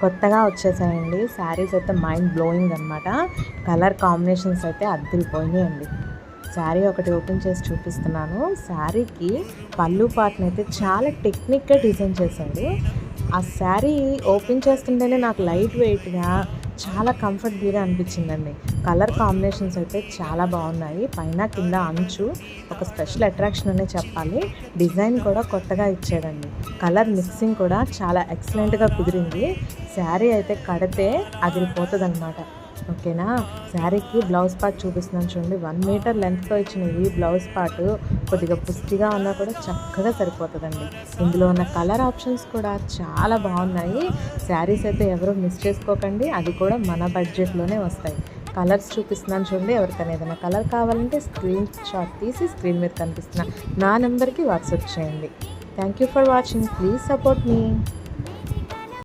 కొత్తగా వచ్చేసాయండి. శారీస్ అయితే మైండ్ బ్లోయింగ్ అనమాట కలర్ కాంబినేషన్స్ అయితే అద్దరిపోయినాయండి. శారీ ఒకటి ఓపెన్ చేసి చూపిస్తున్నాను. శారీకి పళ్ళు పాటను అయితే చాలా టెక్నిక్గా డిజైన్ చేశాడు. ఆ శారీ ఓపెన్ చేస్తుంటేనే నాకు లైట్ వెయిట్గా చాలా కంఫర్టబుల్గా అనిపించిందండి. కలర్ కాంబినేషన్స్ అయితే చాలా బాగున్నాయి. పైన కింద అంచు ఒక స్పెషల్ అట్రాక్షన్ అనే చెప్పాలి. డిజైన్ కూడా కొత్తగా ఇచ్చాడండి. కలర్ మిక్సింగ్ కూడా చాలా ఎక్సలెంట్గా కుదిరింది. శారీ అయితే కడితే అదిరిపోతుంది అనమాట ఓకేనా? శారీకి బ్లౌజ్ పార్ట్ చూపిస్తున్నాను చూడండి. వన్ మీటర్ లెంత్తో ఇచ్చిన ఈ బ్లౌజ్ పార్ట్ కొద్దిగా పుష్టిగా ఉన్నా కూడా చక్కగా సరిపోతుందండి. ఇందులో ఉన్న కలర్ ఆప్షన్స్ కూడా చాలా బాగున్నాయి. శారీస్ అయితే ఎవరూ మిస్ చేసుకోకండి. అది కూడా మన బడ్జెట్లోనే వస్తాయి. కలర్స్ చూపిస్తున్నాను చూడండి. ఎవరికైనా ఏదైనా కలర్ కావాలంటే స్క్రీన్ షాట్ తీసి స్క్రీన్ మీద కనిపిస్తున్న నా నెంబర్కి వాట్సాప్ చేయండి. Thank you for watching. Please support me.